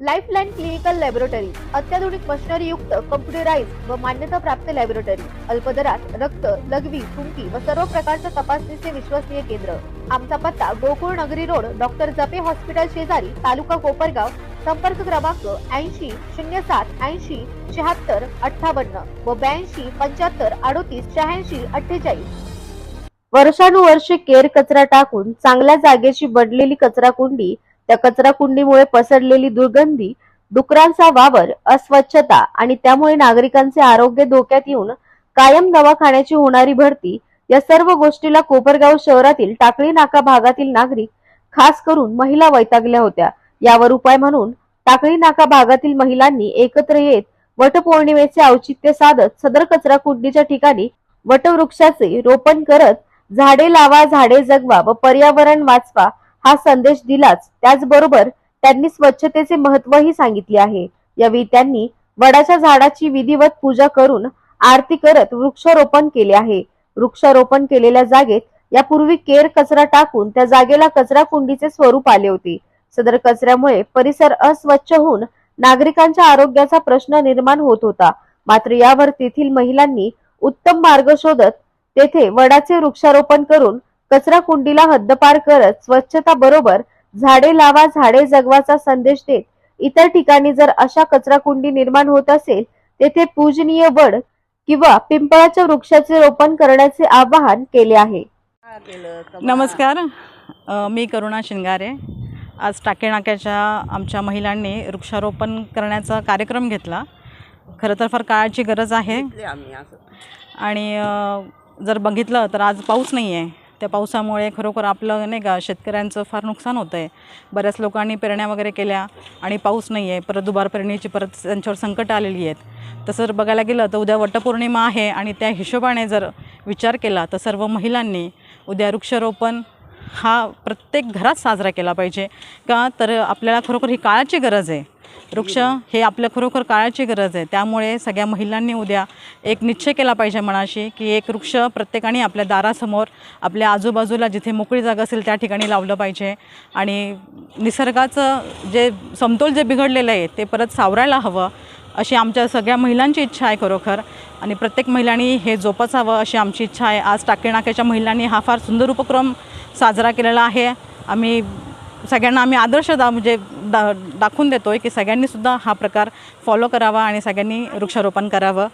Lifeline clinical laboratory अत्याधुनिक machinery युक्त computerise व मान्यता प्राप्त लॅबोरेटरी अल्पदरात रक्त लघवी थुंकी व सर्व प्रकारच्या तपासणीचे विश्वसनीय केंद्र. आमचा पत्ता गोकुळ नगरी रोड डॉक्टर जपे हॉस्पिटल शेजारी तालुका कोपरगाव संपर्क क्रमांक ऐंशी शून्य सात ऐंशी शहात्तर अठ्ठावन्न व ब्याऐंशी पंच्याहत्तर अडोतीस शहाऐंशी अठ्ठेचाळीस. वर्षानुवर्षे केर कचरा टाकून चांगल्या जागेची बनलेली कचरा कुंडी त्या कचरा कुंडीमुळे पसरलेली दुर्गंधी डुकरांचा वावर अस्वच्छता आणि त्यामुळे नागरिकांचे आरोग्य धोक्यात येऊन कायम दवाखान्याची होणारी भरती या सर्व गोष्टीला कोपरगाव शहरातील टाकळी नाका भागातील नागरिक खास करून महिला वैतागल्या होत्या. यावर उपाय म्हणून टाकळी नाका भागातील महिलांनी एकत्र येत वटपौर्णिमेचे औचित्य साधत सदर कचरा कुंडीच्या ठिकाणी वटवृक्षाचे रोपण करत झाडे लावा झाडे जगवा व पर्यावरण वाचवा हा संदेश दिलाच. त्याचबरोबर त्यांनी स्वच्छतेचे महत्वही सांगितले आहे. यावेळी त्यांनी वडाच्या झाडाची विधिवत पूजा करून आरती करत वृक्षारोपण केले आहे. वृक्षारोपण केलेल्या जागेत यापूर्वी केर कचरा टाकून त्या जागेला कचरा कुंडीचे स्वरूप आले होते. सदर कचऱ्यामुळे परिसर अस्वच्छ होऊन नागरिकांच्या आरोग्याचा प्रश्न निर्माण होत होता. मात्र यावर तेथील महिलांनी उत्तम मार्ग शोधत तेथे वडाचे वृक्षारोपण करून कचरा कुंडीला हद्दपार करत स्वच्छता बरोबर झाडे लावा झाडे जगवाचा संदेश देत इतर ठिकाणी जर अशा कचरा कुंडी निर्माण होत असेल तेथे पूजनीय वड किंवा पिंपळाच्या वृक्षाचे रोपण करण्याचे आवाहन केले आहे. नमस्कार. मी करुणा शिंगारे. आज टाके नाक्याच्या आमच्या महिलांनी वृक्षारोपण करण्याचा कार्यक्रम घेतला. खरं तर फार काळाची गरज आहे. आणि जर बघितलं तर आज पाऊस नाही आहे त्या पावसामुळे खरोखर आपलं नाही का शेतकऱ्यांचं फार नुकसान होतं आहे बऱ्याच लोकांनी पेरण्या वगैरे केल्या आणि पाऊस नाही आहे परत दुबार पेरणीची परत त्यांच्यावर संकट आलेली आहेत. तसं जर बघायला गेलं तर उद्या वटपौर्णिमा आहे आणि त्या हिशोबाने जर विचार केला तर सर्व महिलांनी उद्या वृक्षारोपण हा प्रत्येक घरात साजरा केला पाहिजे. का तर आपल्याला खरोखर ही काळाची गरज आहे. वृक्ष हे आपल्या खरोखर काळाची गरज आहे. त्यामुळे सगळ्या महिलांनी उद्या एक निश्चय केला पाहिजे मनाशी की एक वृक्ष प्रत्येकाने आपल्या दारासमोर आपल्या आजूबाजूला जिथे मोकळी जागा असेल त्या ठिकाणी लावलं पाहिजे. आणि निसर्गाचं जे समतोल जे बिघडलेलं आहे ते परत सावरायला हवं अशी आमच्या सगळ्या महिलांची इच्छा आहे खरोखर. आणि प्रत्येक महिलांनी हे जोपासावं अशी आमची इच्छा आहे. आज टाकेनाक्याच्या महिलांनी हा फार सुंदर उपक्रम साजरा केलेला आहे. आम्ही सगळ्यांना आम्ही आदर्श दा म्हणजे दा दाखवून देतो आहे की सगळ्यांनीसुद्धा हा प्रकार फॉलो करावा आणि सगळ्यांनी वृक्षारोपण करावं.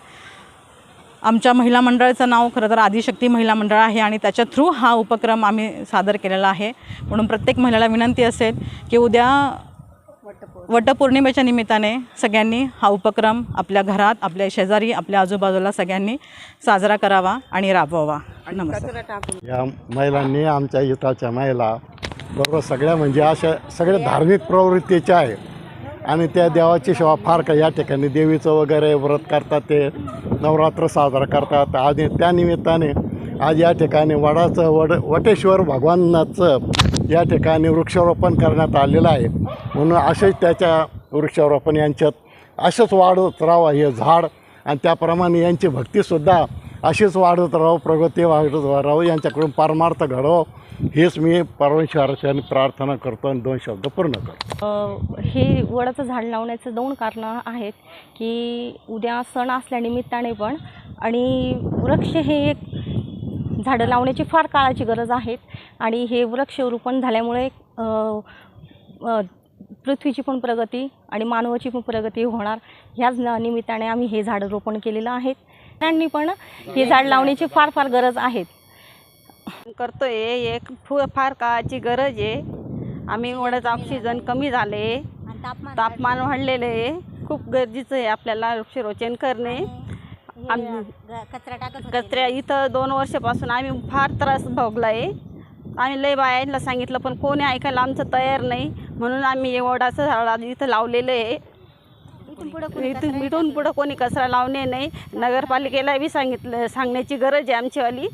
आमच्या महिला मंडळाचं नाव खरं तर आदिशक्ती महिला मंडळ आहे आणि त्याच्या थ्रू हा उपक्रम आम्ही सादर केलेला आहे. म्हणून प्रत्येक महिलाला विनंती असेल की उद्या वटपौर्णिमेच्या निमित्ताने सगळ्यांनी हा उपक्रम आपल्या घरात आपल्या शेजारी आपल्या आजूबाजूला सगळ्यांनी साजरा करावा आणि राबवावा. नमस्कार. या महिलांनी आमच्या युथाच्या महिला बरोबर सगळ्या म्हणजे अशा सगळ्या धार्मिक प्रवृत्तीच्या आहे. आणि त्या देवाची सेवा फार काही या ठिकाणी देवीचं वगैरे व्रत करतात ते नवरात्र साजरा करतात. आणि त्यानिमित्ताने आज या ठिकाणी वडाचं वड वटेश्वर भगवानाचं या ठिकाणी वृक्षारोपण करण्यात आलेलं आहे. म्हणून असेच त्याच्या वृक्षारोपण यांच्यात असंच वाढत राहावं हे झाड आणि त्याप्रमाणे यांची भक्तीसुद्धा अशीच वाढत राहावं प्रगती वाढत राहावं यांच्याकडून परमार्थ घडावं हेच मी परमेश्वराच्या प्रार्थना करतो आणि दोन शब्द पूर्ण करतो. हे वडाचं झाड लावण्याचं दोन कारणं आहेत की उद्या सण असल्यानिमित्ताने पण आणि वृक्ष हे एक झाडं लावण्याची फार काळाची गरज आहेत आणि हे वृक्षरोपण झाल्यामुळे पृथ्वीची पण प्रगती आणि मानवाची पण प्रगती होणार. ह्याच न- निमित्ताने आम्ही हे झाडं रोपण केलेलं आहेत. त्यांनी पण हे झाड लावण्याची फार फार गरज आहेत करतोय एक फार काळाची गरज आहे. आम्ही वडाचं ऑक्सिजन कमी झाले. तापमान वाढलेलं आहे. खूप गरजेचं आहे आपल्याला वृक्षरोचन करणे. कचऱ्या इथं दोन वर्षापासून आम्ही फार त्रास भोगला आहे आम्ही लय बायांना सांगितलं पण कोणी ऐकायला आमचं तयार नाही. म्हणून आम्ही वडाचं झाड इथं लावलेलं आहे. इथून इथून पुढं कोणी कचरा लावणे नाही. नगरपालिकेला बी सांगितलं सांगण्याची गरज आहे आमचीवाली